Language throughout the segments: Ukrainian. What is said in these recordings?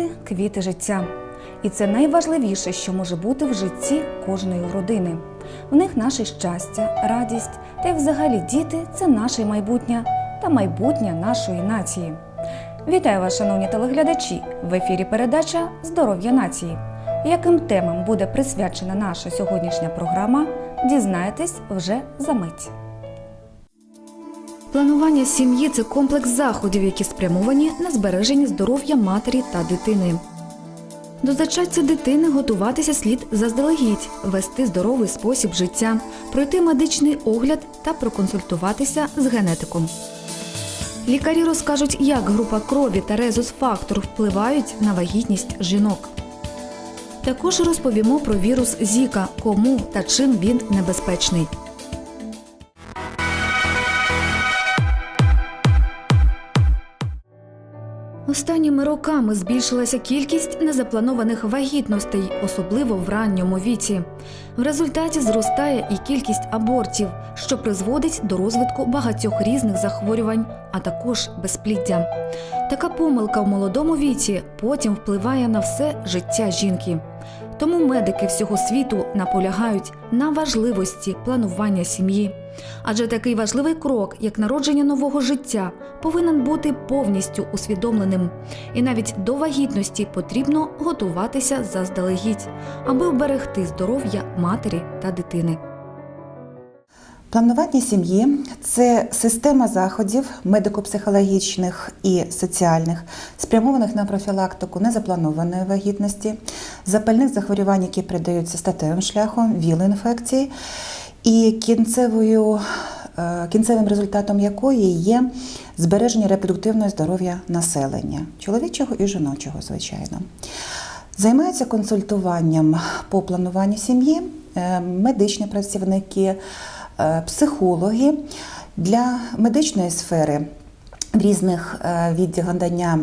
Діти квіти життя. І це найважливіше, що може бути в житті кожної родини. В них наше щастя, радість та й взагалі діти це наше майбутнє та майбутнє нашої нації. Вітаю вас, шановні телеглядачі! В ефірі передача Здоров'я нації. Яким темам буде присвячена наша сьогоднішня програма, дізнаєтесь вже за мить. Планування сім'ї це комплекс заходів, які спрямовані на збереження здоров'я матері та дитини. До зачаття дитини готуватися слід заздалегідь, вести здоровий спосіб життя, пройти медичний огляд та проконсультуватися з генетиком. Лікарі розкажуть, як група крові та резус-фактор впливають на вагітність жінок. Також розповімо про вірус Зіка, кому та чим він небезпечний. Останніми роками збільшилася кількість незапланованих вагітностей, особливо в ранньому віці. В результаті зростає і кількість абортів, що призводить до розвитку багатьох різних захворювань, а також безпліддя. Така помилка в молодому віці потім впливає на все життя жінки. Тому медики всього світу наполягають на важливості планування сім'ї. Адже такий важливий крок, як народження нового життя, повинен бути повністю усвідомленим. І навіть до вагітності потрібно готуватися заздалегідь, аби вберегти здоров'я матері та дитини. Планування сім'ї це система заходів медико-психологічних і соціальних, спрямованих на профілактику незапланованої вагітності, запальних захворювань, які передаються статевим шляхом, ВІЛ-інфекції, і кінцевою, е, кінцевим результатом якої є збереження репродуктивного здоров'я населення, чоловічого і жіночого, звичайно. Займаються консультуванням по плануванню сім'ї, е, медичні працівники, е, психологи для медичної сфери. В різних відділах надання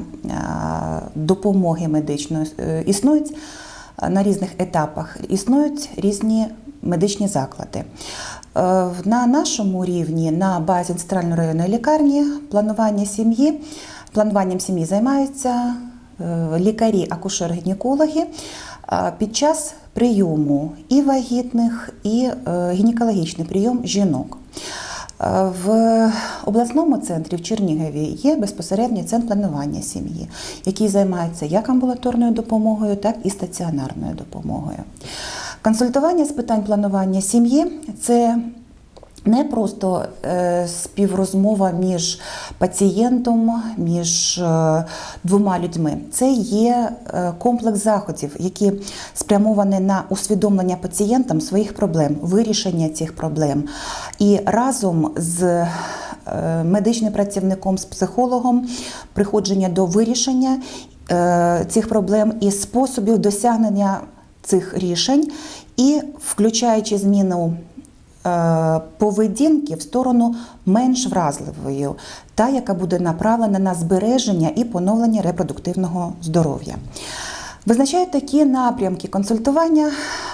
допомоги медичної існують на різних етапах існують різні медичні заклади. Е, На нашому рівні, на базі центральної районної лікарні, планування сім'ї, плануванням сім'ї займаються е, лікарі, акушер-гінекологи е, під час прийому і вагітних, і гінекологічний прийом жінок. В обласному центрі в Чернігові є безпосередній центр планування сім'ї, який займається як амбулаторною допомогою, так і стаціонарною допомогою. Консультування з питань планування сім'ї це не просто е, співрозмова між пацієнтом, між е, двома людьми. Це є е, комплекс заходів, які спрямовані на усвідомлення пацієнтам своїх проблем, вирішення цих проблем. І разом з медичним працівником, з психологом приходження до вирішення цих проблем і способів досягнення цих рішень, і включаючи зміну е, поведінки в сторону менш вразливою, та яка буде направлена на збереження і поновлення репродуктивного здоров'я. Визначають такі напрямки консультування,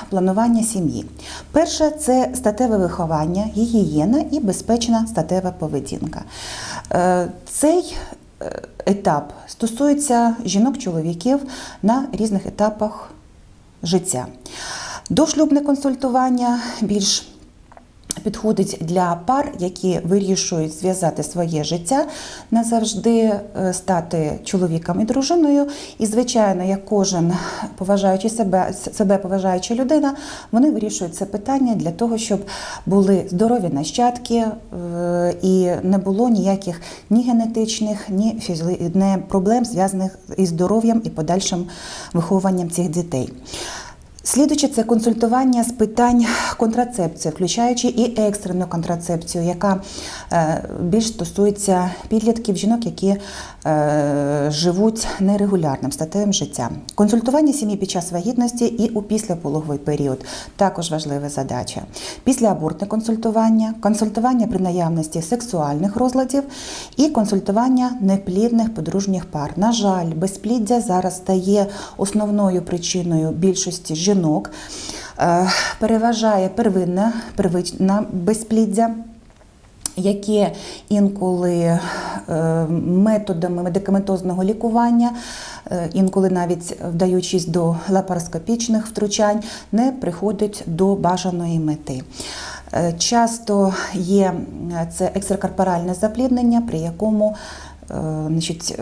планування сім'ї. Перше це статеве виховання, гігієна і безпечна статева поведінка. Е, Цей е, етап стосується жінок-чоловіків на різних етапах життя. Дошлюбне консультування більш підходить для пар, які вирішують зв'язати своє життя назавжди, е, стати чоловіком і дружиною. І, звичайно, як кожен поважаючи себе, себе поважаюча людина, вони вирішують це питання для того, щоб були здорові нащадки е, і не було ніяких ні генетичних, ні фізі- проблем, зв'язаних із здоров'ям і подальшим вихованням цих дітей. Слідуючи, це консультування з питань контрацепції, включаючи і екстрену контрацепцію, яка е, більш стосується підлітків жінок, які живуть нерегулярним статевим життям. Консультування сім'ї під час вагітності і у післяпологовий період також важлива задача. Післяабортне консультування, консультування при наявності сексуальних розладів і консультування неплідних подружніх пар. На жаль, безпліддя зараз стає основною причиною більшості жінок. Е, Переважає первинне, первинне безпліддя. Які інколи е, методами медикаментозного лікування, е, інколи навіть вдаючись до лапароскопічних втручань, не приходять до бажаної мети. Е, Часто є це екстракорпоральне запліднення, при якому значить,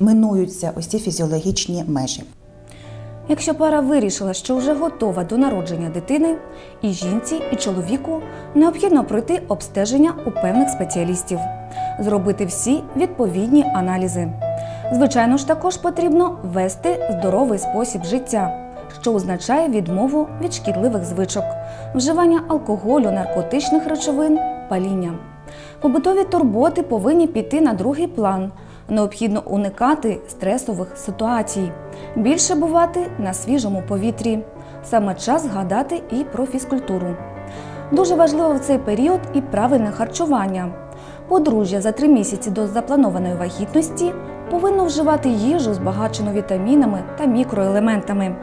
минуються ці фізіологічні межі. Якщо пара вирішила, що вже готова до народження дитини, і жінці, і чоловіку необхідно пройти обстеження у певних спеціалістів, зробити всі відповідні аналізи. Звичайно ж, також потрібно вести здоровий спосіб життя, що означає відмову від шкідливих звичок, вживання алкоголю, наркотичних речовин, паління. Побутові турботи повинні піти на другий план. Необхідно уникати стресових ситуацій, більше бувати на свіжому повітрі. Саме час згадати і про фізкультуру. Дуже важливо в цей період і правильне харчування. Подружжя за три місяці до запланованої вагітності повинно вживати їжу, збагачену вітамінами та мікроелементами.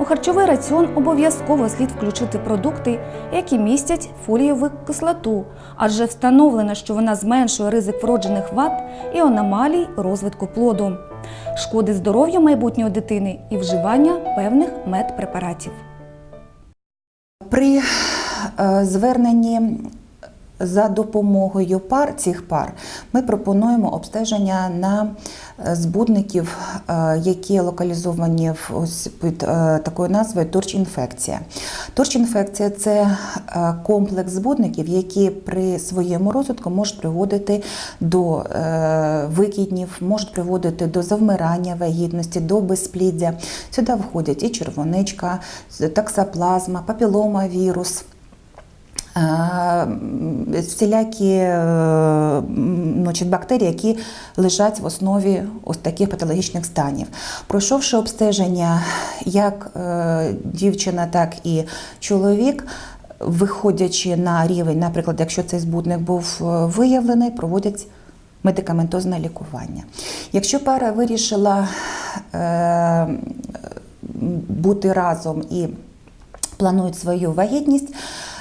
У харчовий раціон обов'язково слід включити продукти, які містять фолієву кислоту, адже встановлено, що вона зменшує ризик вроджених вад і аномалій розвитку плоду, шкоди здоров'ю майбутньої дитини і вживання певних медпрепаратів. При е, зверненні за допомогою пар цих пар ми пропонуємо обстеження на е, збудників, е, які локалізовані під е, такою назвою торч-інфекція. Торч-інфекція це комплекс збудників, які при своєму розвитку можуть приводити до викиднів, можуть приводити до завмирання вагітності, до безпліддя. Сюди входять і червоничка, таксоплазма, папілома, вірус. Е, Всілякі е, значить, бактерії, які лежать в основі ось таких патологічних станів. Пройшовши обстеження як е, дівчина, так і чоловік, виходячи на рівень, наприклад, якщо цей збудник був виявлений, проводять медикаментозне лікування. Якщо пара вирішила бути разом і планують свою вагітність,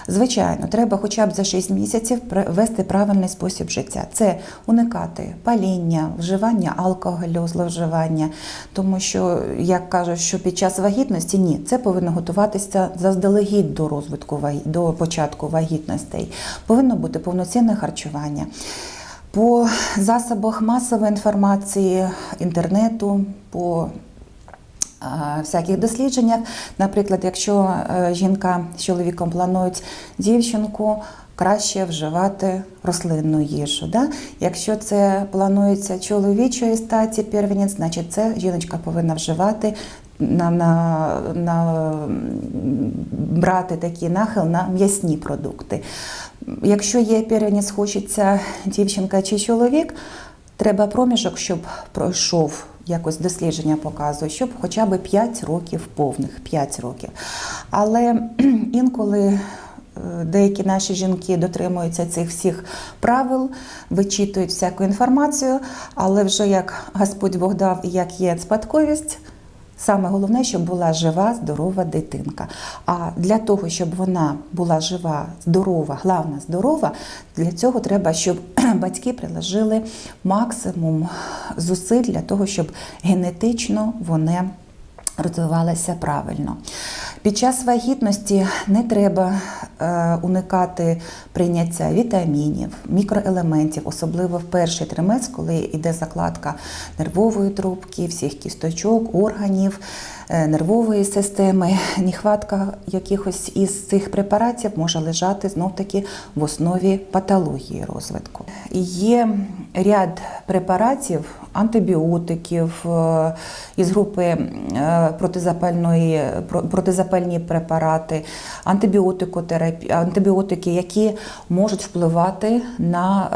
звичайно, треба хоча б за 6 місяців вести правильний спосіб життя. Це уникати паління, вживання алкоголю, зловживання. Тому що, як кажуть, що під час вагітності ні, це повинно готуватися заздалегідь до розвитку до початку вагітностей. Повинно бути повноцінне харчування. По засобах масової інформації, інтернету, по всяких дослідженнях. Наприклад, якщо е, жінка з чоловіком планують дівчинку, краще вживати рослинну їжу. Да? Якщо це планується чоловічої статі первенець, значить це жіночка повинна вживати. На, на, на брати такий нахил на м'ясні продукти. Якщо є первенець, хочеться дівчинка чи чоловік, Треба проміжок, щоб пройшов якось дослідження показує, щоб хоча б 5 років повних 5 років. Але інколи е, деякі наші жінки дотримуються цих всіх правил, вичитують всяку інформацію, але вже як Господь Бог дав як є спадковість. Саме головне, щоб була жива, здорова дитинка. А для того, щоб вона була жива, здорова, главна здорова, для цього треба, щоб батьки приложили максимум зусиль для того, щоб генетично вони розвивалися правильно. Під час вагітності не треба е, уникати прийняття вітамінів, мікроелементів, особливо в перший тримець, коли йде закладка нервової трубки, всіх кісточок, органів, нервової системи. Нехватка якихось із цих препаратів може лежати знов-таки в основі патології розвитку. Є ряд препаратів, антибіотиків е, із групи е, протизапальної, протизапальні препарати, антибіотики, які можуть впливати на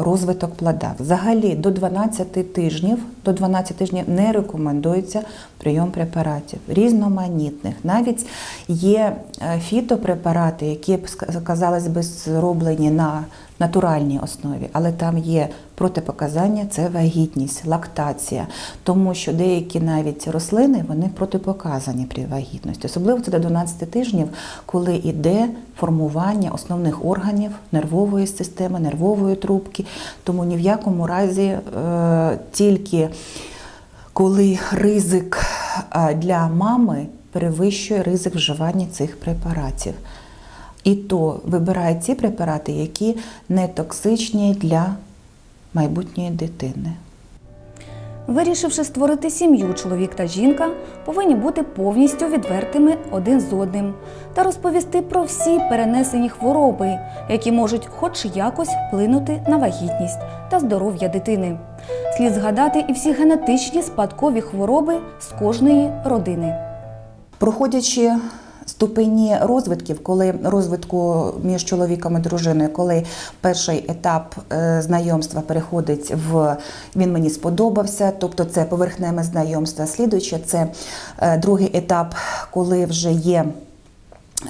е, розвиток плода. Взагалі до 12 тижнів, до 12 тижнів не рекомендується прийом препаратів. Препаратів, різноманітних. Навіть є е, фітопрепарати, які казалось би зроблені на натуральній основі, але там є протипоказання це вагітність, лактація, тому що деякі навіть рослини вони протипоказані при вагітності, особливо це до 12 тижнів, коли йде формування основних органів нервової системи, нервової трубки. Тому ні в якому разі е, тільки коли ризик е, для мами перевищує ризик вживання цих препаратів. І то вибирають ті препарати, які не токсичні для майбутньої дитини. Вирішивши створити сім'ю, чоловік та жінка повинні бути повністю відвертими один з одним та розповісти про всі перенесені хвороби, які можуть хоч якось вплинути на вагітність та здоров'я дитини. Слід згадати і всі генетичні спадкові хвороби з кожної родини. Проходячи ступені розвитків, коли розвитку між чоловіком і дружиною, коли перший етап е, знайомства переходить в він мені сподобався, тобто це поверхневе знайомство. Слідуюче це е, другий етап, коли вже є.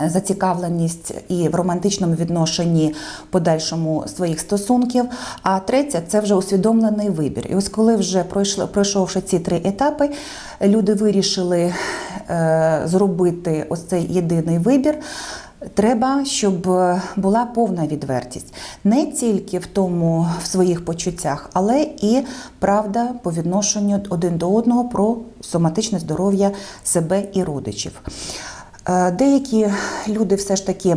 Зацікавленість і в романтичному відношенні подальшому своїх стосунків. А третє це вже усвідомлений вибір. І ось коли вже пройшли, пройшовши ці три етапи, люди вирішили е, зробити ось цей єдиний вибір. Треба, щоб була повна відвертість не тільки в тому в своїх почуттях, але і правда по відношенню один до одного про соматичне здоров'я себе і родичів. Е, Деякі люди все ж таки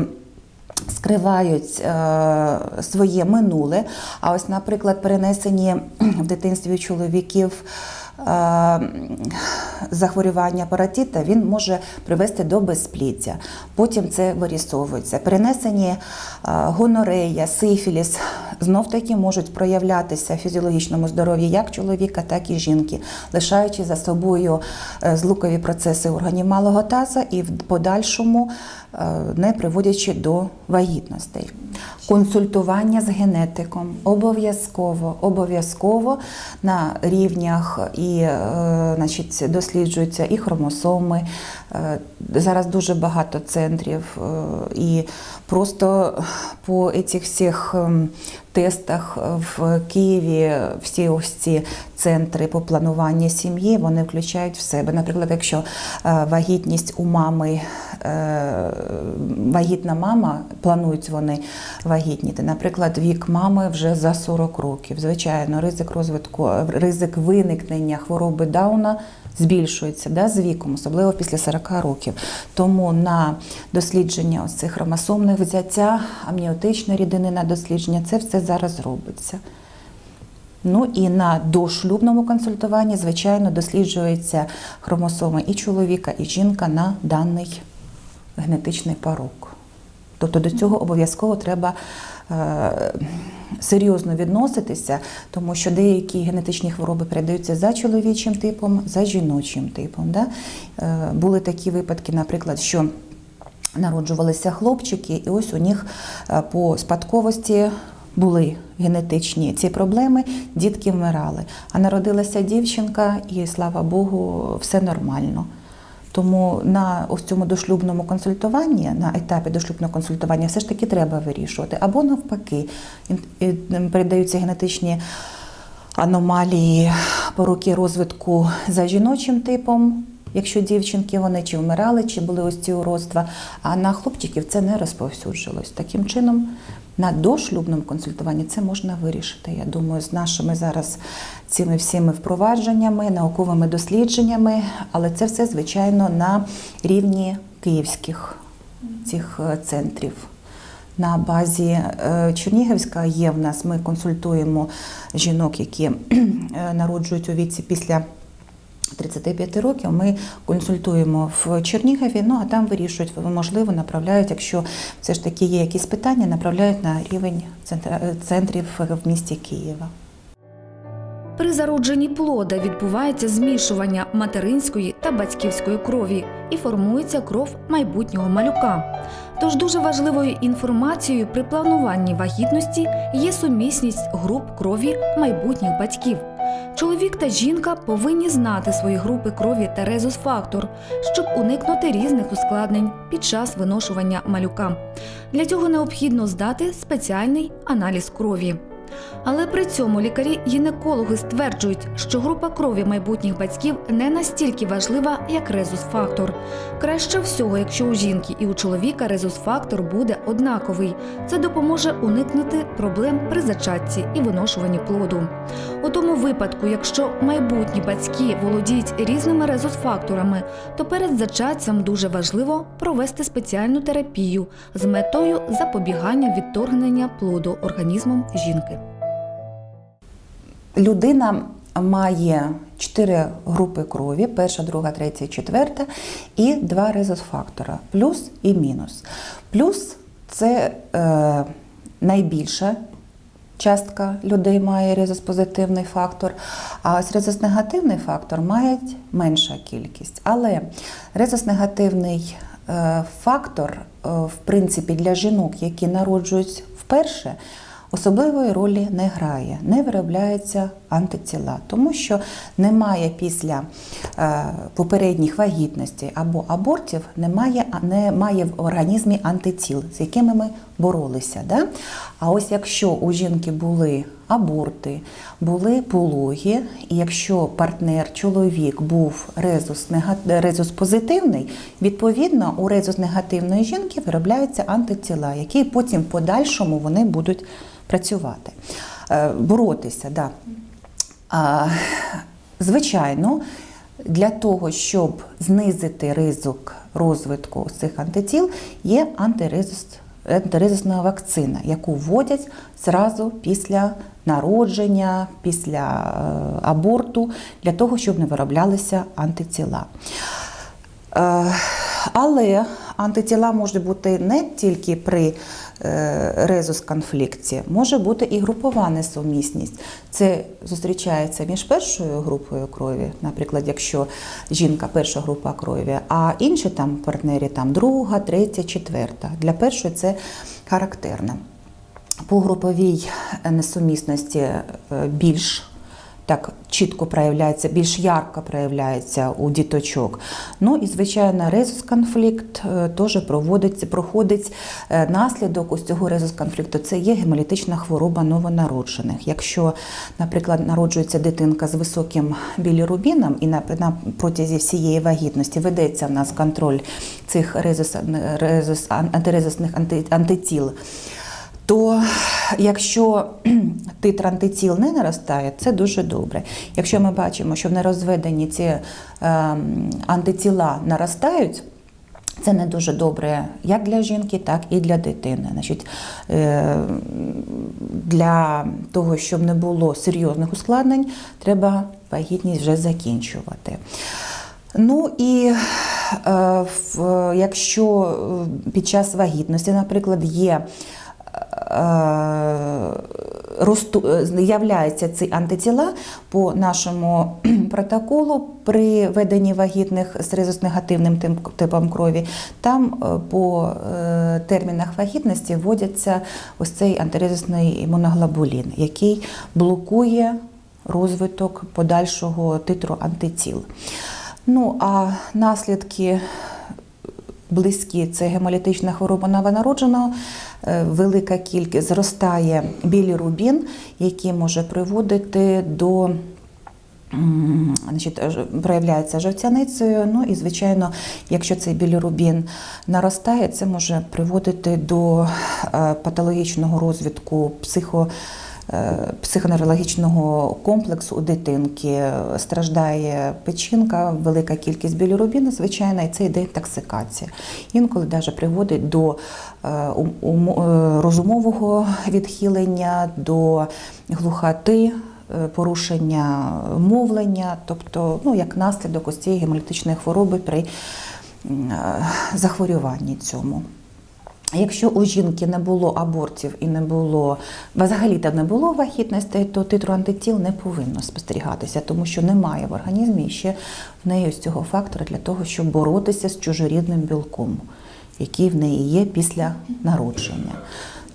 скривають е, своє минуле. А ось, наприклад, перенесені в дитинстві чоловіків. Е, Захворювання паратита він може привести до безпліддя. Потім це вирісовується. Перенесені е, гонорея, сифіліс знов таки можуть проявлятися в фізіологічному здоров'ї як чоловіка, так і жінки, лишаючи за собою е, злукові процеси органів малого таза і в подальшому не приводячи до вагітностей. Консультування з генетиком обов'язково, обов'язково на рівнях і е, значить, досліджуються і хромосоми. Е, Зараз дуже багато центрів, е, і просто по цих всіх ем, тестах в Києві всі ось ці центри по плануванню сім'ї вони включають в себе. Наприклад, якщо е, вагітність у мами, е, вагітна мама, планують вони вагітніти. Наприклад, вік мами вже за 40 років. Звичайно, ризик розвитку, ризик виникнення хвороби Дауна збільшується да, з віком, особливо після 40 років. Тому на дослідження цих хромосомних взяття, амніотичної рідини на дослідження, це все зараз робиться. Ну і на дошлюбному консультуванні, звичайно, досліджуються хромосоми і чоловіка, і жінка на даний генетичний порок. Тобто до цього обов'язково треба е, серйозно відноситися, тому що деякі генетичні хвороби передаються за чоловічим типом, за жіночим типом. Да? Е, були такі випадки, наприклад, що народжувалися хлопчики, і ось у них е, по спадковості були генетичні ці проблеми, дітки вмирали. А народилася дівчинка, і слава Богу, все нормально. Тому на ось цьому дошлюбному консультуванні, на етапі дошлюбного консультування, все ж таки треба вирішувати. Або навпаки, передаються генетичні аномалії пороки розвитку за жіночим типом. Якщо дівчинки вони чи вмирали, чи були ось ці уродства, а на хлопчиків це не розповсюджилось. Таким чином, на дошлюбному консультуванні це можна вирішити. Я думаю, з нашими зараз цими всіми впровадженнями, науковими дослідженнями, але це все, звичайно, на рівні київських цих е, центрів. На базі е, Чернігівська є в нас. Ми консультуємо жінок, які е, народжують у віці після 35 років. Ми консультуємо в Чернігові, ну а там вирішують, можливо, направляють, якщо все ж таки є якісь питання, направляють на рівень центрів в місті Києва. При зародженні плода відбувається змішування материнської та батьківської крові і формується кров майбутнього малюка. Тож дуже важливою інформацією при плануванні вагітності є сумісність груп крові майбутніх батьків. Чоловік та жінка повинні знати свої групи крові та резус-фактор, щоб уникнути різних ускладнень під час виношування малюка. Для цього необхідно здати спеціальний аналіз крові. Але при цьому лікарі-гінекологи стверджують, що група крові майбутніх батьків не настільки важлива, як резус-фактор. Краще всього, якщо у жінки і у чоловіка резус-фактор буде однаковий. Це допоможе уникнути проблем при зачатці і виношуванні плоду. У тому випадку, якщо майбутні батьки володіють різними резус-факторами, то перед зачаттям дуже важливо провести спеціальну терапію з метою запобігання відторгнення плоду організмом жінки. Людина має чотири групи крові: перша, друга, третя, четверта, і два резус-фактора плюс і мінус. Плюс це е, найбільша частка людей має резус-позитивний фактор, а резус-негативний фактор має менша кількість. Але резус-негативний е, фактор, е, в принципі, для жінок, які народжують вперше, особливої ролі не грає, не виробляються антитіла, тому що немає після е, попередніх вагітностей або абортів, немає, немає в організмі антитіл, з якими ми боролися. Да? А ось якщо у жінки були аборти, були пологи, і якщо партнер, чоловік був резус, позитивний, відповідно у резус негативної жінки виробляються антитіла, які потім в подальшому вони будуть працювати, е, боротися. Да. Звичайно, для того, щоб знизити ризик розвитку цих антитіл, є антирезус, антирезусна вакцина, яку вводять зразу після народження, після е, аборту, для того, щоб не вироблялися антитіла. Е, Але антитіла можуть бути не тільки при е, резус-конфлікті, може бути і групова несумісність. Це зустрічається між першою групою крові, наприклад, якщо жінка перша група крові, а інші там партнері там друга, третя, четверта. Для першої це характерно. По груповій несумісності е, більш так чітко проявляється, більш ярко проявляється у діточок. Ну і звичайно, резус-конфлікт е, теж проводиться, проходить е, наслідок ось цього резус-конфлікту. Це є гемолітична хвороба новонароджених. Якщо, наприклад, народжується дитинка з високим білірубіном і на, протязі всієї вагітності ведеться в нас контроль цих резус, резус, антирезусних анти, антитіл то якщо титр антитіл не наростає, це дуже добре. Якщо ми бачимо, що в нерозведенні ці е, антитіла наростають, це не дуже добре як для жінки, так і для дитини. Значить, е, для того, щоб не було серйозних ускладнень, треба вагітність вже закінчувати. Ну і е, якщо е, під час вагітності, наприклад, є е, е, з'являються ці антитіла по нашому протоколу при веденні вагітних з резус-негативним типом крові. Там е, по термінах вагітності вводяться ось цей антирезусний імуноглобулін, який блокує розвиток подальшого титру антитіл. Ну а наслідки близькі це гемолітична хвороба новонародженого, е, велика кількість зростає білірубін, який може приводити до Значить, проявляється жовтяницею. Ну і, звичайно, якщо цей білірубін наростає, це може приводити до е, патологічного розвитку психо, психоневрологічного комплексу у дитинки. Страждає печінка, велика кількість білірубіну, звичайно, і це йде інтоксикація. Інколи навіть приводить до е, е, розумового відхилення, до глухоти е, порушення мовлення, тобто ну, як наслідок ось цієї гемолітичної хвороби при е, захворюванні цьому. Якщо у жінки не було абортів і не було взагалі та не було вагітностей, то титру антитіл не повинно спостерігатися, тому що немає в організмі ще в неї ось цього фактора для того, щоб боротися з чужорідним білком, який в неї є після народження.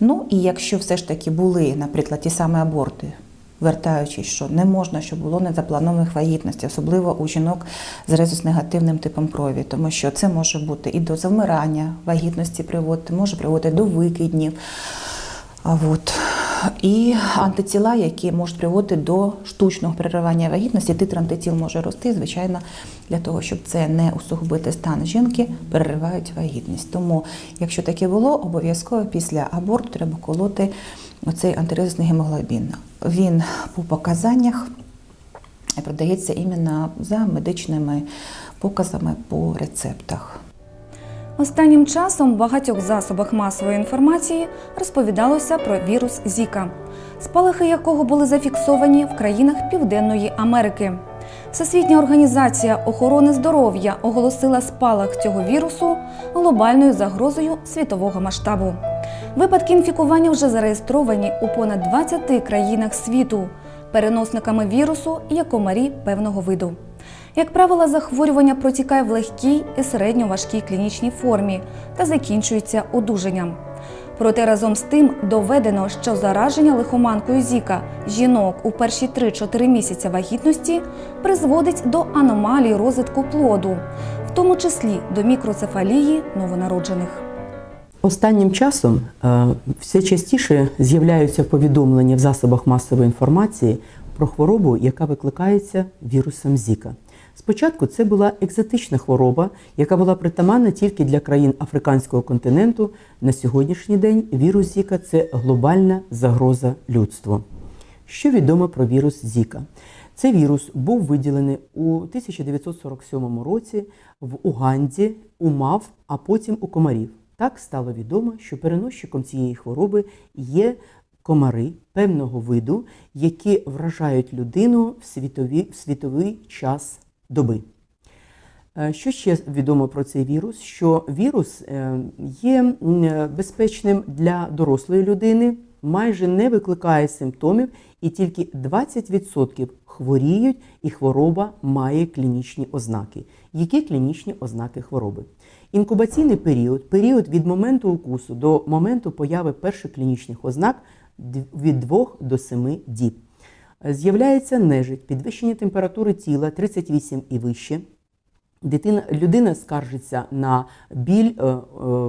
Ну і якщо все ж таки були, наприклад, ті самі аборти Вертаючись, що не можна, щоб було незапланованих вагітностей, особливо у жінок з резус-негативним типом крові, тому що це може бути і до завмирання вагітності приводити, може приводити до викиднів. А от. І антитіла, які можуть приводити до штучного переривання вагітності, титр антитіл може рости. Звичайно, для того, щоб це не усугубити стан жінки, переривають вагітність. Тому, якщо таке було, обов'язково після аборту треба колоти оцей антирезисний гемоглобін. Він по показаннях продається іменно за медичними показами по рецептах. Останнім часом в багатьох засобах масової інформації розповідалося про вірус Зіка, спалахи якого були зафіксовані в країнах Південної Америки. Всесвітня організація охорони здоров'я оголосила спалах цього вірусу глобальною загрозою світового масштабу. Випадки інфікування вже зареєстровані у понад 20 країнах світу. Переносниками вірусу є комарі певного виду. Як правило, захворювання протікає в легкій і середньоважкій клінічній формі та закінчується одужанням. Проте разом з тим доведено, що зараження лихоманкою Зіка жінок у перші 3-4 місяці вагітності призводить до аномалій розвитку плоду, в тому числі до мікроцефалії новонароджених. Останнім часом е, все частіше з'являються повідомлення в засобах масової інформації про хворобу, яка викликається вірусом Зіка. Спочатку це була екзотична хвороба, яка була притаманна тільки для країн африканського континенту. На сьогоднішній день вірус Зіка це глобальна загроза людству. Що відомо про вірус Зіка? Цей вірус був виділений у 1947 році в Уганді, у мав, а потім у комарів. Так стало відомо, що переносчиком цієї хвороби є комари певного виду, які вражають людину в світові, в світовий час доби. Е, Що ще відомо про цей вірус? Що вірус е, є е, безпечним для дорослої людини, майже не викликає симптомів, і тільки 20% хворіють, і хвороба має клінічні ознаки. Які клінічні ознаки хвороби? Інкубаційний період, період від моменту укусу до моменту появи перших клінічних ознак від 2 до 7 діб. З'являється нежить, підвищення температури тіла 38 і вище. Дитина, людина скаржиться на біль е, е,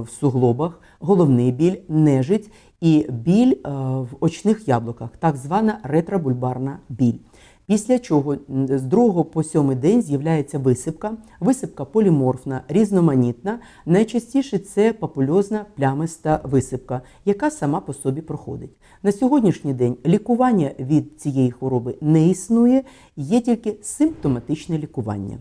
в суглобах, головний біль, нежить і біль е, в очних яблуках, так звана ретрабульбарна біль. Після чого з другого по сьомий день з'являється висипка. Висипка поліморфна, різноманітна. Найчастіше це папульозна плямиста висипка, яка сама по собі проходить. На сьогоднішній день лікування від цієї хвороби не існує, є тільки симптоматичне лікування.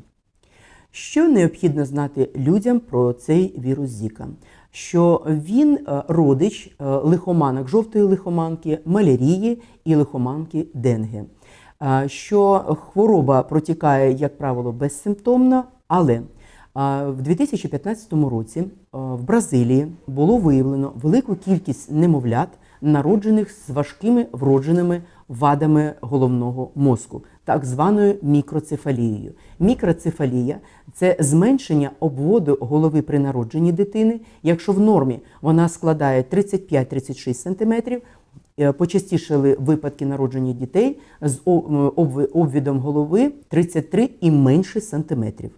Що необхідно знати людям про цей вірус Зіка? Що він е, родич е, лихоманок, жовтої лихоманки, малярії і лихоманки денге. Що хвороба протікає, як правило, безсимптомно, але в 2015 році в Бразилії було виявлено велику кількість немовлят, народжених з важкими вродженими вадами головного мозку, так званою мікроцефалією. Мікроцефалія це зменшення обводу голови при народженні дитини. Якщо в нормі вона складає 35-36 см, почастішали випадки народження дітей з обви- обвідом голови 33 і менше сантиметрів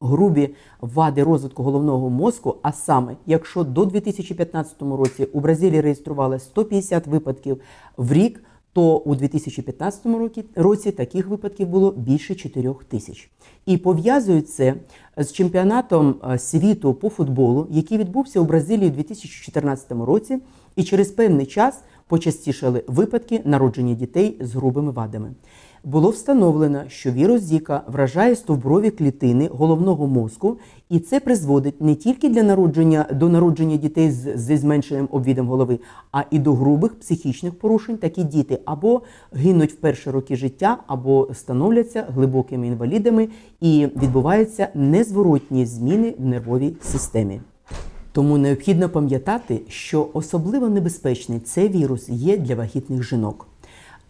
грубі вади розвитку головного мозку, а саме, якщо до 2015 році у Бразилії реєстрували 150 випадків в рік, то у 2015 році, таких випадків було більше 4 тисяч. І пов'язують з чемпіонатом е, світу по футболу, який відбувся у Бразилії у 2014 році, і через певний час почастішали випадки народження дітей з грубими вадами. Було встановлено, що вірус Зіка вражає стовброві клітини головного мозку, і це призводить не тільки для народження до народження дітей з, зі зменшеним обвідом голови, а і до грубих психічних порушень. Такі діти або гинуть в перші роки життя, або становляться глибокими інвалідами, і відбуваються незворотні зміни в нервовій системі. Тому необхідно пам'ятати, що особливо небезпечний цей вірус є для вагітних жінок.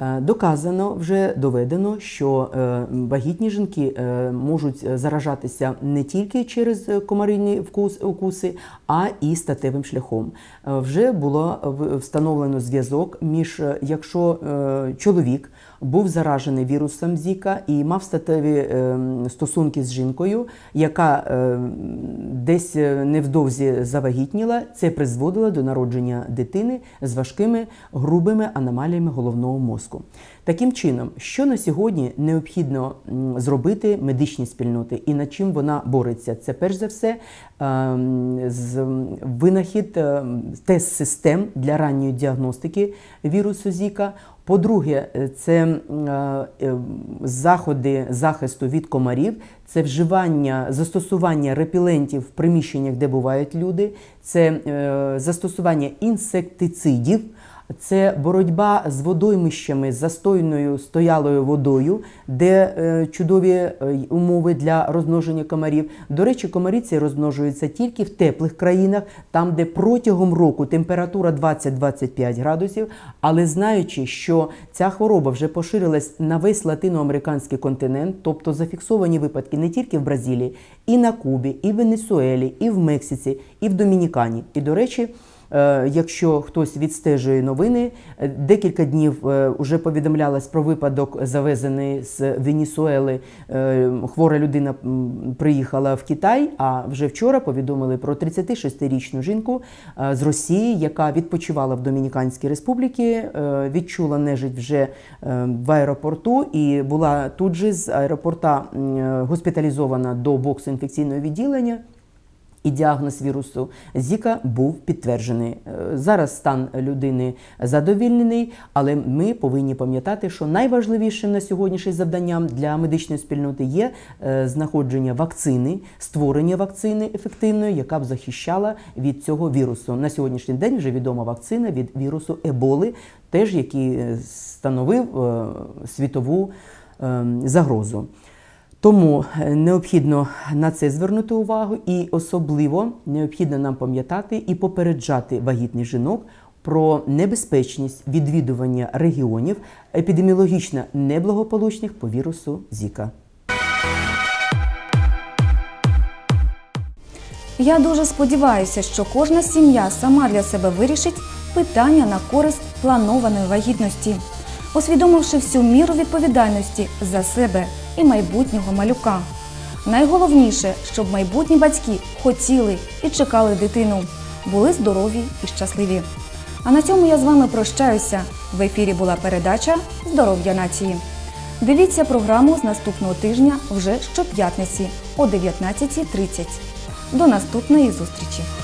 Е, Доказано, вже доведено, що е, вагітні жінки е, можуть заражатися не тільки через комаринні укуси, а і статевим шляхом. Вже було встановлено зв'язок між, якщо чоловік був заражений вірусом Зіка і мав статеві е, стосунки з жінкою, яка е, десь е, невдовзі завагітніла, це призводило до народження дитини з важкими грубими аномаліями головного мозку. Таким чином, що на сьогодні необхідно зробити медичній спільноти і над чим вона бореться, це перш за все з винахід ем, тест-систем для ранньої діагностики вірусу Зіка. По-друге, е, це е, заходи захисту від комарів, це вживання, застосування репілентів в приміщеннях, де бувають люди, це е, застосування інсектицидів. Це боротьба з водоймищами, з застойною стоялою водою, де е, чудові е, умови для розмноження комарів. До речі, комарі ці розмножуються тільки в теплих країнах, там, де протягом року температура 20-25 градусів. Але знаючи, що ця хвороба вже поширилась на весь латиноамериканський континент, тобто зафіксовані випадки не тільки в Бразилії, і на Кубі, і в Венесуелі, і в Мексиці, і в Домінікані. І до речі. Е, Якщо хтось відстежує новини, е, декілька днів вже повідомлялось про випадок, завезений з Венесуели. Е, Хвора людина приїхала в Китай. А вже вчора повідомили про 36-річну жінку е, з Росії, яка відпочивала в Домініканській Республіці, е, відчула нежить вже е, в аеропорту і була тут же з аеропорта е, госпіталізована до боксу інфекційного відділення. І діагноз вірусу Зіка був підтверджений. Е, Зараз стан людини задовільнений, але ми повинні пам'ятати, що найважливішим на сьогоднішній завданням для медичної спільноти є е, знаходження вакцини, створення вакцини ефективної, яка б захищала від цього вірусу. На сьогоднішній день вже відома вакцина від вірусу Еболи, теж який е, становив світову е, загрозу. Тому е, необхідно на це звернути увагу, і особливо необхідно нам пам'ятати і попереджати вагітних жінок про небезпечність відвідування регіонів епідеміологічно неблагополучних по вірусу Зіка. Я дуже сподіваюся, що кожна сім'я сама для себе вирішить питання на користь планованої вагітності, усвідомивши всю міру відповідальності за себе і майбутнього малюка. Найголовніше, щоб майбутні батьки хотіли і чекали дитину, були здорові і щасливі. А на цьому я з вами прощаюся. В ефірі була передача Здоров'я нації. Дивіться програму з наступного тижня вже щоп'ятниці о 19.30. До наступної зустрічі!